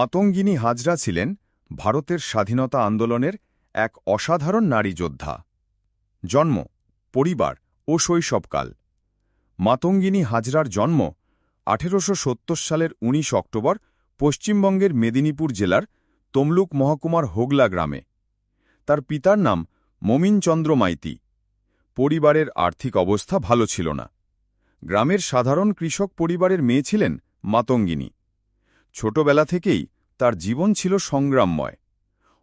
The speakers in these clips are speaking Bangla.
মাতঙ্গিনী হাজরা ছিলেন ভারতের স্বাধীনতা আন্দোলনের এক অসাধারণ নারী যোদ্ধা। জন্ম, পরিবার ও শৈশবকাল। মাতঙ্গিনী হাজরার জন্ম আঠেরোশো সত্তর সালের ১৯ অক্টোবর পশ্চিমবঙ্গের মেদিনীপুর জেলার তমলুক মহকুমার হোগলা গ্রামে। তার পিতার নাম মমিনচন্দ্র মাইতি। পরিবারের আর্থিক অবস্থা ভালো ছিল না। গ্রামের সাধারণ কৃষক পরিবারের মেয়ে ছিলেন মাতঙ্গিনী। ছোটবেলা থেকেই তার জীবন ছিল সংগ্রামময়।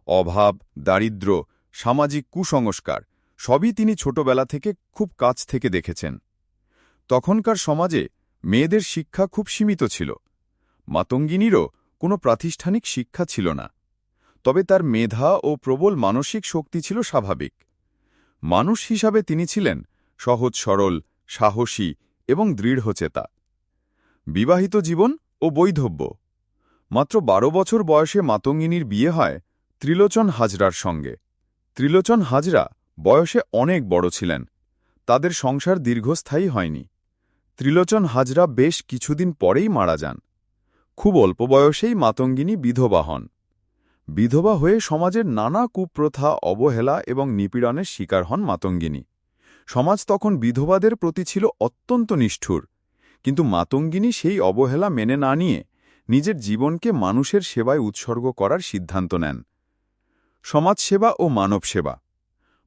অভাব, দারিদ্র্য, সামাজিক কুসংস্কার, সবই তিনি ছোটবেলা থেকে খুব কাছ থেকে দেখেছেন। তখনকার সমাজে মেয়েদের শিক্ষা খুব সীমিত ছিল। মাতঙ্গিনীরও কোনো প্রাতিষ্ঠানিক শিক্ষা ছিল না। তবে তার মেধা ও প্রবল মানসিক শক্তি ছিল স্বাভাবিক। মানুষ হিসাবে তিনি ছিলেন সহজ, সরল, সাহসী এবং দৃঢ়চেতা। বিবাহিত জীবন ও বৈধব্য মাত্র বারো বছর বয়সে মাতঙ্গিনীর বিয়ে হয় ত্রিলোচন হাজরার সঙ্গে। ত্রিলোচন হাজরা বয়সে অনেক বড় ছিলেন। তাদের সংসার দীর্ঘস্থায়ী হয়নি। ত্রিলোচন হাজরা বেশ কিছুদিন পরেই মারা যান। খুব অল্প বয়সেই মাতঙ্গিনী বিধবা হন। বিধবা হয়ে সমাজের নানা কুপ্রথা, অবহেলা এবং নিপীড়নের শিকার হন মাতঙ্গিনী। সমাজ তখন বিধবাদের প্রতি ছিল অত্যন্ত নিষ্ঠুর। কিন্তু মাতঙ্গিনী সেই অবহেলা মেনে না নিয়ে নিজের জীবনকে মানুষের সেবায় উৎসর্গ করার সিদ্ধান্ত নেন। সমাজসেবা ও মানব সেবা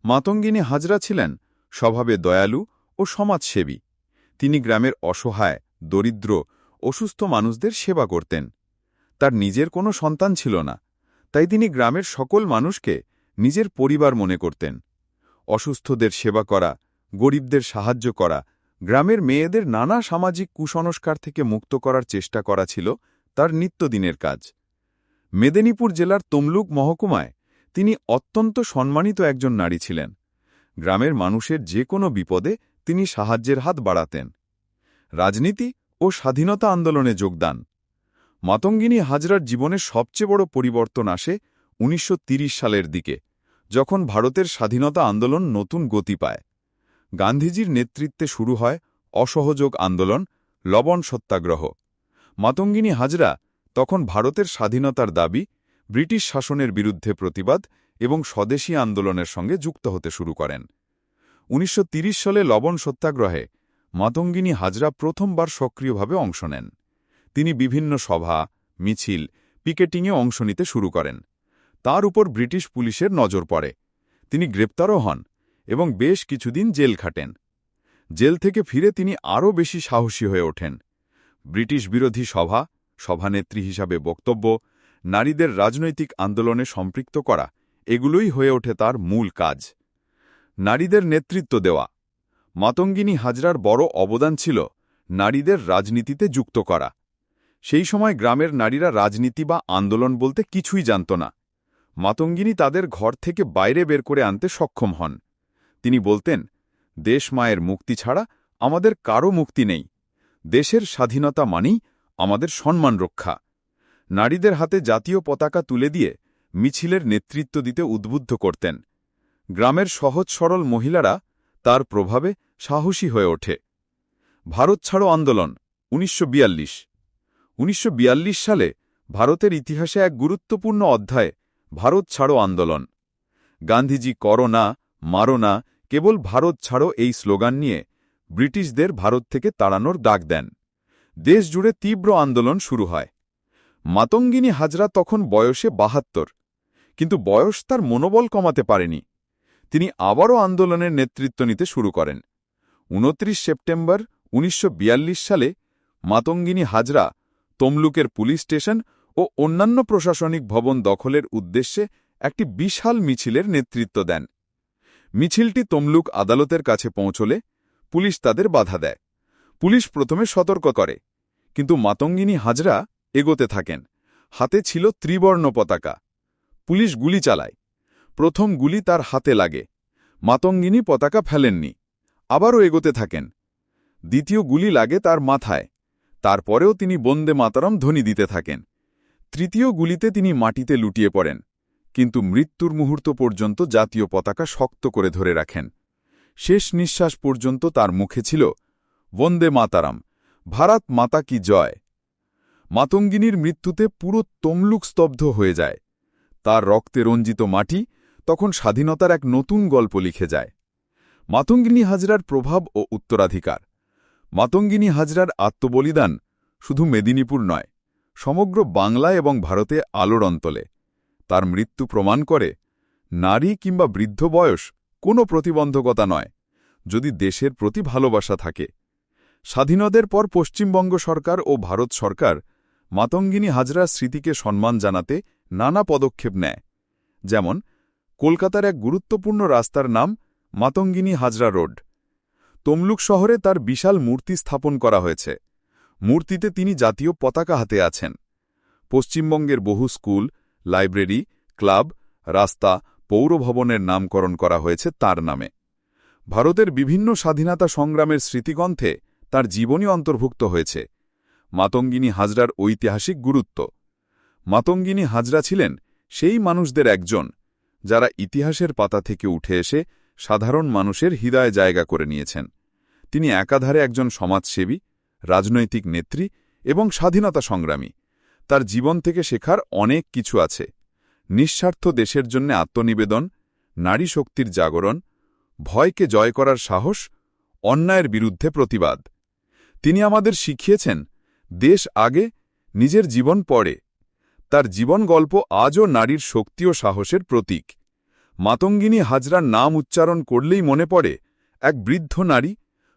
মাতঙ্গিনী হাজরা ছিলেন স্বভাবে দয়ালু ও সমাজসেবী। তিনি গ্রামের অসহায়, দরিদ্র, অসুস্থ মানুষদের সেবা করতেন। তার নিজের কোনো সন্তান ছিল না, তাই তিনি গ্রামের সকল মানুষকে নিজের পরিবার মনে করতেন। অসুস্থদের সেবা করা, গরিবদের সাহায্য করা, গ্রামের মেয়েদের নানা সামাজিক কুসংস্কার থেকে মুক্ত করার চেষ্টা করা ছিল তার নিত্যদিনের কাজ। মেদিনীপুর জেলার তমলুক মহকুমায় তিনি অত্যন্ত সম্মানিত একজন নারী ছিলেন। গ্রামের মানুষের যে কোনো বিপদে তিনি সাহায্যের হাত বাড়াতেন। রাজনীতি ও স্বাধীনতা আন্দোলনে যোগদান। মাতঙ্গিনী হাজরার জীবনের সবচেয়ে বড় পরিবর্তন আসে উনিশশো সালের দিকে, যখন ভারতের স্বাধীনতা আন্দোলন নতুন গতি পায়। গান্ধীজির নেতৃত্বে শুরু হয় অসহযোগ আন্দোলন, লবণ সত্যাগ্রহ। মাতঙ্গিনী হাজরা তখন ভারতের স্বাধীনতার দাবি, ব্রিটিশ শাসনের বিরুদ্ধে প্রতিবাদ এবং স্বদেশী আন্দোলনের সঙ্গে যুক্ত হতে শুরু করেন। উনিশশো সালে লবণ সত্যাগ্রহে মাতঙ্গিনী হাজরা প্রথমবার সক্রিয়ভাবে অংশ নেন। তিনি বিভিন্ন সভা, মিছিল, পিকেটিংয়ে অংশ নিতে শুরু করেন। তার উপর ব্রিটিশ পুলিশের নজর পড়ে। তিনি গ্রেপ্তারও হন এবং বেশ কিছুদিন জেল খাটেন। জেল থেকে ফিরে তিনি আরও বেশি সাহসী হয়ে ওঠেন। ব্রিটিশ বিরোধী সভা, সভানেত্রী হিসাবে বক্তব্য, নারীদের রাজনৈতিক আন্দোলনে সম্পৃক্ত করা, এগুলোই হয়ে ওঠে তার মূল কাজ। নারীদের নেতৃত্ব দেওয়া। মাতঙ্গিনী হাজরার বড় অবদান ছিল নারীদের রাজনীতিতে যুক্ত করা। সেই সময় গ্রামের নারীরা রাজনীতি বা আন্দোলন বলতে কিছুই জানত না। মাতঙ্গিনী তাদের ঘর থেকে বাইরে বের করে আনতে সক্ষম হন। তিনি বলতেন, দেশ মায়ের মুক্তি ছাড়া আমাদের কারও মুক্তি নেই। দেশের স্বাধীনতা মানেই আমাদের সম্মান রক্ষা। নারীদের হাতে জাতীয় পতাকা তুলে দিয়ে মিছিলের নেতৃত্ব দিতে উদ্বুদ্ধ করতেন। গ্রামের সহজ সরল মহিলারা তার প্রভাবে সাহসী হয়ে ওঠে। ভারত ছাড়ো আন্দোলন, উনিশশো উনিশশো সালে ভারতের ইতিহাসে এক গুরুত্বপূর্ণ অধ্যায়, ভারত ছাড়ো আন্দোলন। গান্ধীজি করো না মারো না কেবল ভারত ছাড়ো এই স্লোগান নিয়ে ব্রিটিশদের ভারত থেকে তাড়ানোর ডাক দেন। দেশ জুড়ে তীব্র আন্দোলন শুরু হয়। মাতঙ্গিনী হাজরা তখন বয়সে বাহাত্তর, কিন্তু বয়স তার মনোবল কমাতে পারেনি। তিনি আবারও আন্দোলনের নেতৃত্ব নিতে শুরু করেন। উনত্রিশ সেপ্টেম্বর উনিশশো বিয়াল্লিশ সালে মাতঙ্গিনী হাজরা তমলুকের পুলিশ স্টেশন ও অন্যান্য প্রশাসনিক ভবন দখলের উদ্দেশ্যে একটি বিশাল মিছিলের নেতৃত্ব দেন। মিছিলটি তমলুক আদালতের কাছে পৌঁছলে পুলিশ তাদের বাধা দেয়। পুলিশ প্রথমে সতর্ক করে, কিন্তু মাতঙ্গিনী হাজরা এগোতে থাকেন। হাতে ছিল ত্রিবর্ণ পতাকা। পুলিশ গুলি চালায়। প্রথম গুলি তার হাতে লাগে। মাতঙ্গিনী পতাকা ফেলেননি, আবারও এগোতে থাকেন। দ্বিতীয় গুলি লাগে তার মাথায়। তারপরেও তিনি বন্দে মাতারম ধ্বনি দিতে থাকেন। তৃতীয় গুলিতে তিনি মাটিতে লুটিয়ে পড়েন, কিন্তু মৃত্যুর মুহূর্ত পর্যন্ত জাতীয় পতাকা শক্ত করে ধরে রাখেন। শেষ নিঃশ্বাস পর্যন্ত তার মুখে ছিল, বন্দে মাতারাম, ভারত মাতা কি জয়? মাতঙ্গিনীর মৃত্যুতে পুরো তমলুক স্তব্ধ হয়ে যায়। তার রক্তে রঞ্জিত মাটি তখন স্বাধীনতার এক নতুন গল্প লিখে যায়। মাতঙ্গিনী হাজরার প্রভাব ও উত্তরাধিকার। মাতঙ্গিনী হাজরার আত্মবলিদান শুধু মেদিনীপুর নয়, সমগ্র বাংলা এবং ভারতে আলোর অন্তলে তার মৃত্যু প্রমাণ করে, নারী কিংবা বৃদ্ধ বয়স কোনো প্রতিবন্ধকতা নয়, যদি দেশের প্রতি ভালোবাসা থাকে। স্বাধীনতার পর পশ্চিমবঙ্গ সরকার ও ভারত সরকার মাতঙ্গিনী হাজরার স্মৃতিকে সম্মান জানাতে নানা পদক্ষেপ নেয়। যেমন, কলকাতার এক গুরুত্বপূর্ণ রাস্তার নাম মাতঙ্গিনী হাজরা রোড। তমলুক শহরে তার বিশাল মূর্তি স্থাপন করা হয়েছে। মূর্তিতে তিনি জাতীয় পতাকা হাতে আছেন। পশ্চিমবঙ্গের বহু স্কুল, লাইব্রেরি, ক্লাব, রাস্তা পৌর ভবনের নামকরণ করা হয়েছে তার নামে। ভারতের বিভিন্ন স্বাধীনতা সংগ্রামের স্মৃতিগ্রন্থে তার জীবনী অন্তর্ভুক্ত হয়েছে। মাতঙ্গিনী হাজরার ঐতিহাসিক গুরুত্ব। মাতঙ্গিনী হাজরা ছিলেন সেই মানুষদের একজন, যারা ইতিহাসের পাতা থেকে উঠে এসে সাধারণ মানুষের হৃদয়ে জায়গা করে নিয়েছেন। তিনি একাধারে একজন সমাজসেবী, রাজনৈতিক নেত্রী এবং স্বাধীনতা সংগ্রামী। তার জীবন থেকে শেখার অনেক কিছু আছে। নিঃস্বার্থ দেশের জন্য আত্মনিবেদন, নারী শক্তির জাগরণ, ভয়কে জয় করার সাহস, অন্যায়ের বিরুদ্ধে প্রতিবাদ। তিনি আমাদের শিখিয়েছেন, দেশ আগে, নিজের জীবন পরে। তার জীবন গল্প আজও নারীর শক্তি ও সাহসের প্রতীক। মাতঙ্গিনী হাজরার নাম উচ্চারণ করলেই মনে পড়ে, এক বৃদ্ধ নারী,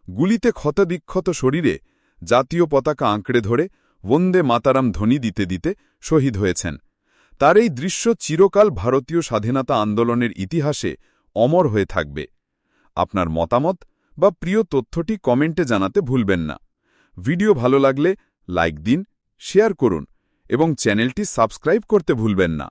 গুলিতে ক্ষতবিক্ষত শরীরে জাতীয় পতাকা আঁকড়ে ধরে, বন্দে মাতারাম ধ্বনি দিতে দিতে শহীদ হয়েছেন। তার এই দৃশ্য চিরকাল ভারতীয় স্বাধীনতা আন্দোলনের ইতিহাসে অমর হয়ে থাকবে। আপনার মতামত বা প্রিয় তথ্যটি কমেন্টে জানাতে ভুলবেন না। ভিডিও ভালো লাগলে লাইক দিন, শেয়ার করুন এবং চ্যানেলটি সাবস্ক্রাইব করতে ভুলবেন না।